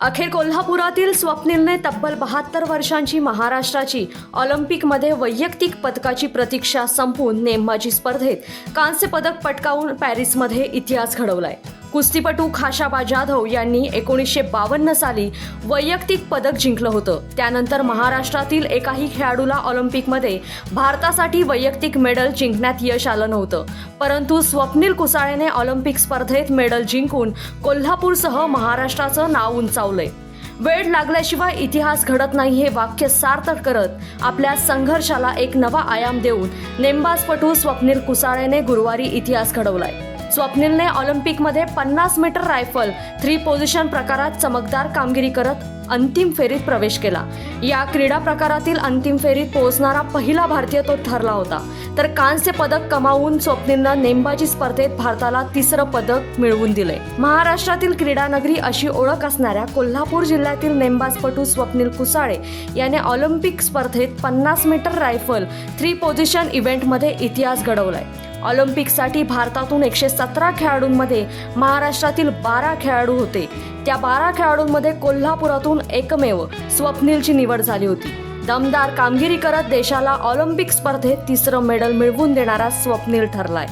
अखेर कोल्हापुरातील स्वप्नीलने तब्बल बहात्तर वर्षांची महाराष्ट्राची ऑलिम्पिकमध्ये वैयक्तिक पदकाची प्रतीक्षा संपवून नेमबाजी स्पर्धेत कांस्य पदक पटकावून पॅरिसमध्ये इतिहास घडवलाय. कुस्तीपटू खाशाबा जाधव यांनी एकोणीसशे बावन्न साली वैयक्तिक पदक जिंकलं होतं. त्यानंतर महाराष्ट्रातील एकाही खेळाडूला ऑलिम्पिकमध्ये भारतासाठी वैयक्तिक मेडल जिंकण्यात यश आलं नव्हतं. परंतु स्वप्नील कुसाळेने ऑलिम्पिक स्पर्धेत मेडल जिंकून कोल्हापूरसह महाराष्ट्राचं नाव उंचावलंय. वेळ लागल्याशिवाय इतिहास घडत नाही हे वाक्य सार्थक करत आपल्या संघर्षाला एक नवा आयाम देऊन नेमबाजपटू स्वप्नील कुसाळेने गुरुवारी इतिहास घडवलाय. स्वप्नीलने ऑलिम्पिकमध्ये पन्नास मीटर रायफल थ्री पोझिशन प्रकारात चमकदार कामगिरी करत अंतिम फेरीत प्रवेश केला. या क्रीडा प्रकारातील अंतिम फेरीत पोहोचणारा पहिला भारतीय तो ठरला होता. तर कांस्य पदक कमावून स्वप्नीलनं नेमबाजी स्पर्धेत भारताला तिसरं पदक मिळवून दिले महाराष्ट्रातील क्रीडा नगरी अशी ओळख असणाऱ्या कोल्हापूर जिल्ह्यातील नेमबाजपटू स्वप्नील कुसाळे याने ऑलिम्पिक स्पर्धेत पन्नास मीटर रायफल थ्री पोझिशन इव्हेंटमध्ये इतिहास घडवलाय. ऑलिम्पिकसाठी भारतातून एकशे सतरा खेळाडूंमध्ये महाराष्ट्रातील बारा खेळाडू होते. त्या बारा खेळाडूंमध्ये कोल्हापुरातून एकमेव स्वप्नीलची निवड झाली होती. दमदार कामगिरी करत देशाला ऑलिम्पिक स्पर्धेत तिसरं मेडल मिळवून देणारा स्वप्नील ठरलाय.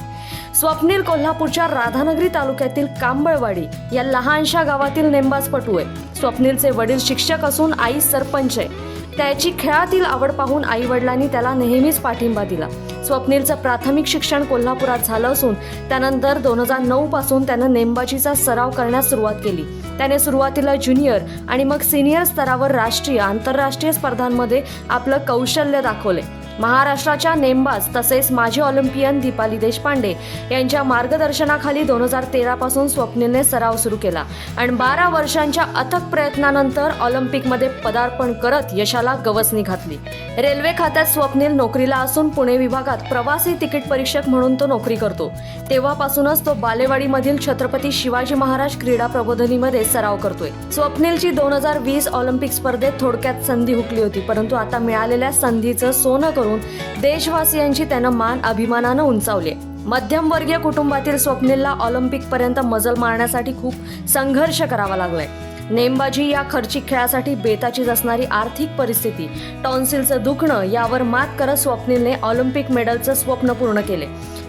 स्वप्नील कोल्हापूरच्या राधानगरी तालुक्यातील कांबळवाडी या लहानशा गावातील नेमबाजपटू आहे स्वप्नीलचे वडील शिक्षक असून आई सरपंच आहे. त्याची खेळातील आवड पाहून आई वडिलांनी त्याला नेहमीच पाठिंबा दिला. स्वप्नीलचं प्राथमिक शिक्षण कोल्हापुरात झालं असून त्यानंतर दोन हजार नऊ पासून त्यानं नेमबाजीचा सराव करण्यास सुरुवात केली. त्याने सुरुवातीला ज्युनियर आणि मग सिनियर स्तरावर राष्ट्रीय आंतरराष्ट्रीय स्पर्धांमध्ये आपलं कौशल्य दाखवले. महाराष्ट्राच्या नेमबाज तसेच माजी ऑलिम्पियन दीपाली देशपांडे यांच्या मार्गदर्शनाखाली दोन हजार तेरापासून स्वप्नीलने सराव सुरू केला आणि बारा वर्षांच्या अथक प्रयत्नानंतर ऑलिम्पिकमध्ये पदार्पण करत यशाला गवसणी घातली. रेल्वे खात्यात स्वप्नील नोकरीला असून पुणे विभागात प्रवासी तिकीट परीक्षक म्हणून तो नोकरी करतो. तेव्हापासूनच तो बालेवाडीमधील छत्रपती शिवाजी महाराज क्रीडा प्रबोधनीमध्ये सराव करतोय. स्वप्नीलची दोन हजार वीस ऑलिम्पिक स्पर्धेत थोडक्यात संधी हुकली होती परंतु आता मिळालेल्या संधीचं सोनं करून देशवासियांची त्यानं मान अभिमानानं उंचावली मध्यमवर्गीय कुटुंबातील स्वप्नीलला ऑलिम्पिक पर्यंत मजल मारण्यासाठी खूप संघर्ष करावा लागलाय. नेमबाजी या खर्चिक खेळासाठी बेताचीच असणारी आर्थिक परिस्थिती टॉन्सिलचं दुखणं यावर मात करत स्वप्नीलने ऑलिम्पिक मेडलचं स्वप्न पूर्ण केले.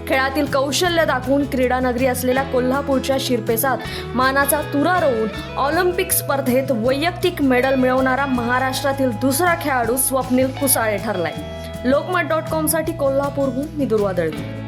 खेळातील कौशल्य दाखवून क्रीडा नगरी असलेल्या कोल्हापूरच्या शिरपेसात मानाचा तुरा रोवून ऑलिम्पिक स्पर्धेत वैयक्तिक मेडल मिळवणारा महाराष्ट्रातील दुसरा खेळाडू स्वप्नील कुसाळे ठरलाय. लोकमत डॉट कॉमसाठी कोल्हापूरहून मी दुर्वा दळवी.